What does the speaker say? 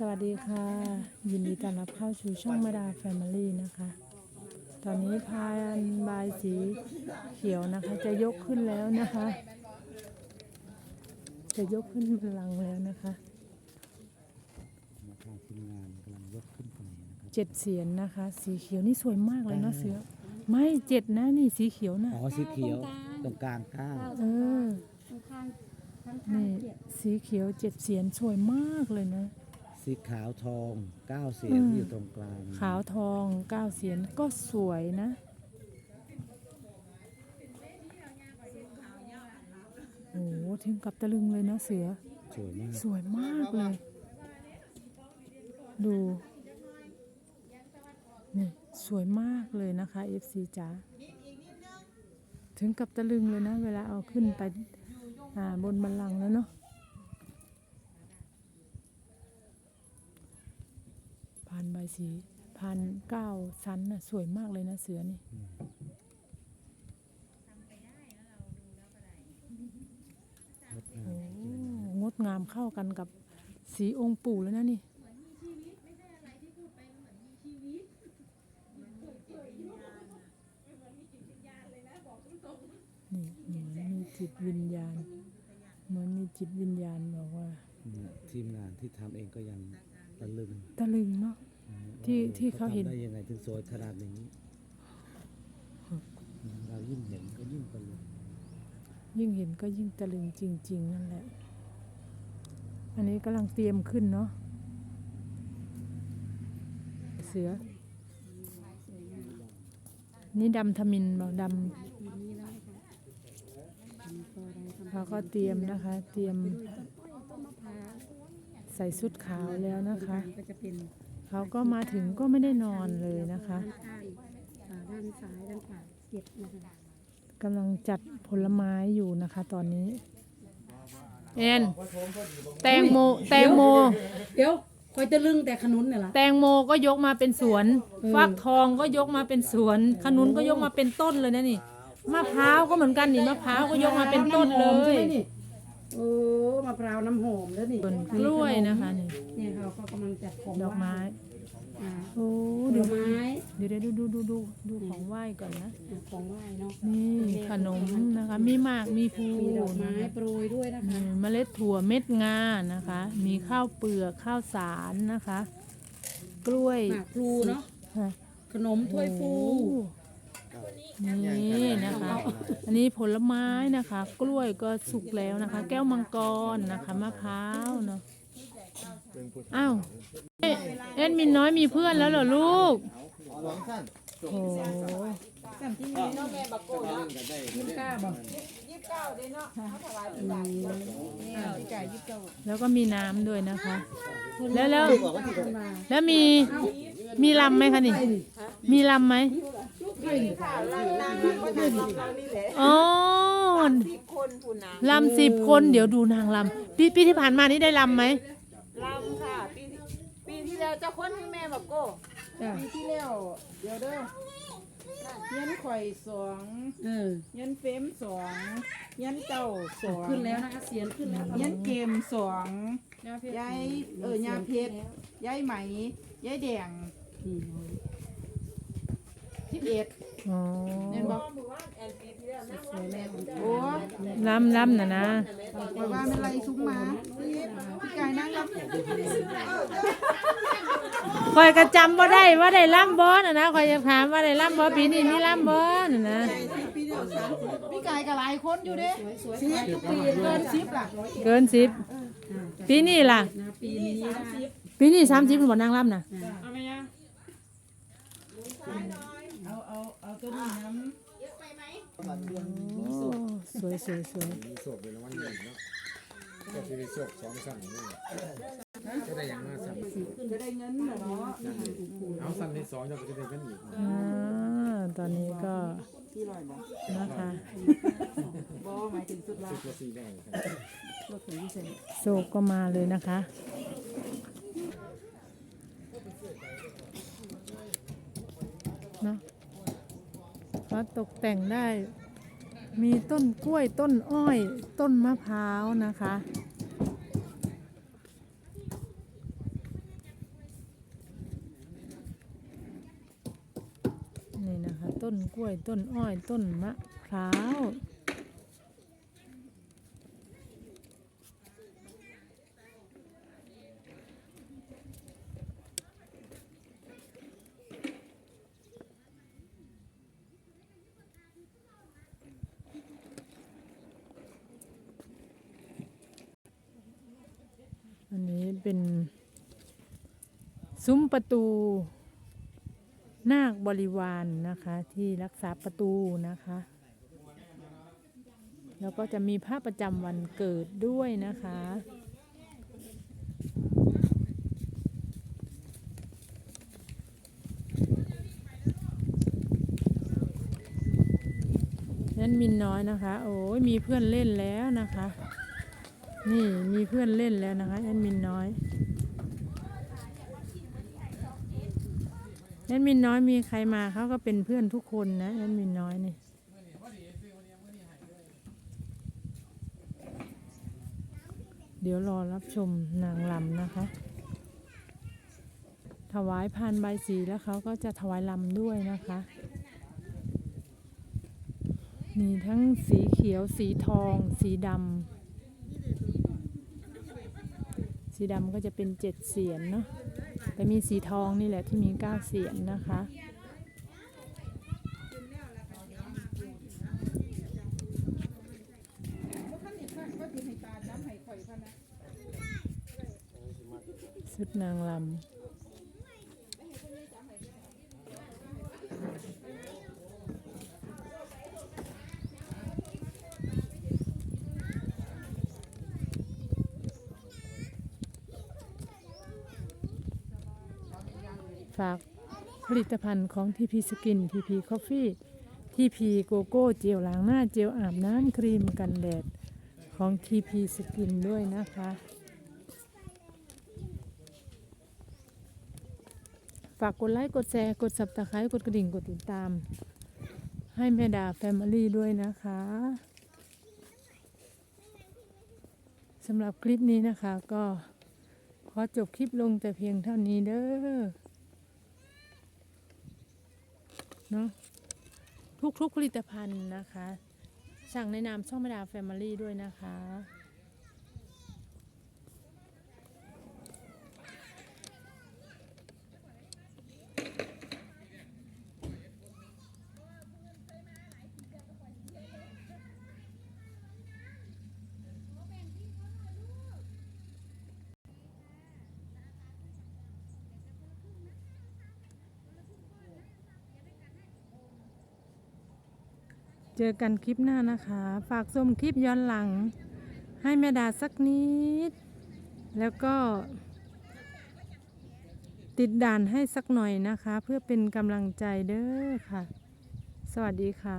สวัสดีค่ะ ยินดีต้อนรับเข้าสู่ช่องมาดาแฟมิลี่นะคะ ตอนนี้พานบายสีเขียวนะคะ จะยกขึ้นแล้วนะคะ จะยกขึ้นบัลลังก์แล้วนะคะทางทีมงานกำลังยกขึ้นไปนะครับเจ็ดเสียนนะคะ สีเขียวนี่สวยมากเลยเนาะเสือ ไม่เจ็ดนะนี่สีเขียวนะอ๋อสีเขียวตรงกลางเก้าเออข้างข้างข้างนี่เจ็ดสีเขียวเจ็ดเสียนสวยมากเลยนะ สีขาวทองเก้าเสียงอืม อยู่ตรงกลางขาวทองเก้าเสียนก็สวยนะ โอ้โหถึงกับตะลึงเลยเนาะเสือ สวยมากสวยมากเลย ดู นี่ สวยมากเลยนะคะ FC จ๋าถึงกับตะลึงเลยนะ เวลาเอาขึ้นไปอ่าบนบันลังก์แล้วเนาะพานใบายสีพานเก้าชั้นน่ะสวยมากเลยนะเสือนี่โอ้งดงามเข้ากันกับสีองค์ปู่แล้วนะนี่นี่เหมือนมีจิตวิญญาณ เหมือนมีจิตวิญญาณบอกว่าอืมทีมงานที่ทำเองก็ยังตะลึงตะลึงเนาะนะ ที่ว่ออที่เขาเห็น ทำได้ยังไงถึงสวยขนาดนี้ เรายิ่งเห็นก็ยิ่งตะลึงยิ่งเห็นก็ยิ่งตะลึงจริง ๆ นั่นแหละ อันนี้กำลังเตรียมขึ้นเนาะ เสือ นี่ดำทมินบอกดำเขาก็เตรียมนะคะ เตรียมต้นมะพร้าวใส่ชุดขาวแล้วนะคะ ก็จะเป็น เขาก็มาถึงก็ไม่ได้นอนเลยนะคะ ด้านซ้ายด้านขวาเก็บนะคะกำลังจัดผลไม้อยู่นะคะตอนนี้เอ็นแตงโมแตงโม เดี๋ยวคอยตะลึงแต่ขนุนเนี่ยล่ะแตงโมก็ยกมาเป็นสวน ฟักทองก็ยกมาเป็นสวน ขนุนก็ยกมาเป็นต้นเลยนะนี่ มะพร้าวก็เหมือนกันนี่ มะพร้าวก็ยกมาเป็นต้นเลยใช่ไหมนี่โอ้มะพร้าวน้ำหอมแล้วนี่ส่วนกล้วยนะคะนี่ เนี่ยเขาก็กำลังจัดของดอกไม้ อ่าโอ้ผลเดี๋ยวไม้เดี๋ยวเดี๋ยวดูดูดูดูดูของไหว้ก่อนนะอ่าของไหว้เนาะนี่ขนมนะคะ มีหมากมีภูมีดอกไม้นะคะ โปรยด้วยนะคะมีเมล็ดถั่วเม็ดงานะคะ มีข้าวเปลือกข้าวสารนะคะ กล้วยหมากพลูเนาะค่ะขนมถ้วยฟู โอ้นี่นะคะ อันนี้ผลไม้นะคะ กล้วยก็สุกแล้วนะคะ แก้วมังกรนะคะมะพร้าวเนาะอ้าว เอ็ดมินน้อยมีเพื่อนแล้วเหรอลูกโอ้โหยิ้มกล้าบอกแล้วก็มีน้ำด้วยนะคะ แล้วแล้วแล้วมีมีลำไหมคะนี่ มีลำไหมอ๋อลำสิบคนเดี๋ยวดูนางลำปีปีที่ผ่านมานี่ได้ลำไหมลำค่ะ ปีที่ปีที่แล้ว เจะค้นให้แม่บอกโก้จ้ะปีที่แล้ว เดี๋ยวเด้อยันข่อยสองเออยันเฟมสองยันเจ้าสองขึ้นแล้วนะคะเสียงขึ้นแล้วยันเกมสองยายเออยาเพชรยายไหมยายแดงนี่สิบเอ็ดอ๋อเห็นบอกสวยแล้ว โอ้ลำลำนะนะบอกว่าไม่ไรซุ้มหมาพี่กายนั่งรับคอยกระจำว่าได้ว่าได้ลำบอนะนะคอยจะถามว่าได้ลำบอปีนี้มีลำบอนะนะพี่กายกับหลายคนอยู่เด้สิบปีเกินสิบล่ะเกินสิบปีนี้ล่ะนะปีนี้นะคะปีนี้สามสิบหมดนางลำนะเอาไหมยังเอาเอาเอาตัวนี้น้ำ โอ้สวยสวยสวยมีโศกเป็นรางวัลหนึ่งเนาะก็จะมีโศกสองสั่งนี่ก็ได้อย่างมาสั่งจะได้เงินเหรอเนาะเอาสั่งที่สองเราก็จะได้กันอีกอ่าตอนนี้ก็ที่ลอยบอกนะคะบอหมายถึงสุดละตัวสีแดงครับรถถึงพิเศษโศกก็มาเลยนะคะาตกแต่งได้ มีต้นกล้วยต้นอ้อย ต้นมะพร้าวนะคะ นี่นะคะ ต้นกล้วยต้นอ้อย ต้นมะพร้าว เป็นซุ้มประตู นาคบริวารนนะคะ ที่รักษาประตูนะคะ แล้วก็จะมีพระประจำวันเกิดด้วยนะคะนั่นมินน้อยนะคะ โอ้ยมีเพื่อนเล่นแล้วนะคะ นี่มีเพื่อนเล่นแล้วนะคะแอดมินน้อยแอดมินน้อยมีใครมาเขาก็เป็นเพื่อนทุกคนนะแอดมินน้อยนี่เดี๋ยวรอรับชมนางลำนะคะ ถวายพานใบสีแล้วเขาก็จะถวายลำด้วยนะคะมีทั้งสีเขียวสีทอง สีดำ สีดำก็จะเป็นเจ็ดเสียนเนาะแต่มีสีทองนี่แหละที่มีเก้าเสียนนะคะสุดนางลำ ฝากผลิตภัณฑ์ของ TP Skin TP Coffee TP โกโก้เจลล้างหน้าเจลอาบน้ำครีมกันแดดของ TP Skin ด้วยนะคะ ฝากกดไลค์กดแชร์กด subscribe กดกระดิ่งกดติดตาม ให้แม่ดาแฟมิลี่ด้วยนะคะสำหรับคลิปนี้นะคะก็ขอจบคลิปลงแต่เพียงเท่านี้เด้อ เนาะทุกๆผลิตภัณฑ์นะคะ สั่งในนามช่องมาดาแฟมิลี่ด้วยนะคะ เจอกันคลิปหน้านะคะ ฝากชมคลิปย้อนหลัง ให้แม่ดาสักนิด แล้วก็ ติดด่านให้สักหน่อยนะคะ เพื่อเป็นกำลังใจเด้อค่ะ สวัสดีค่ะ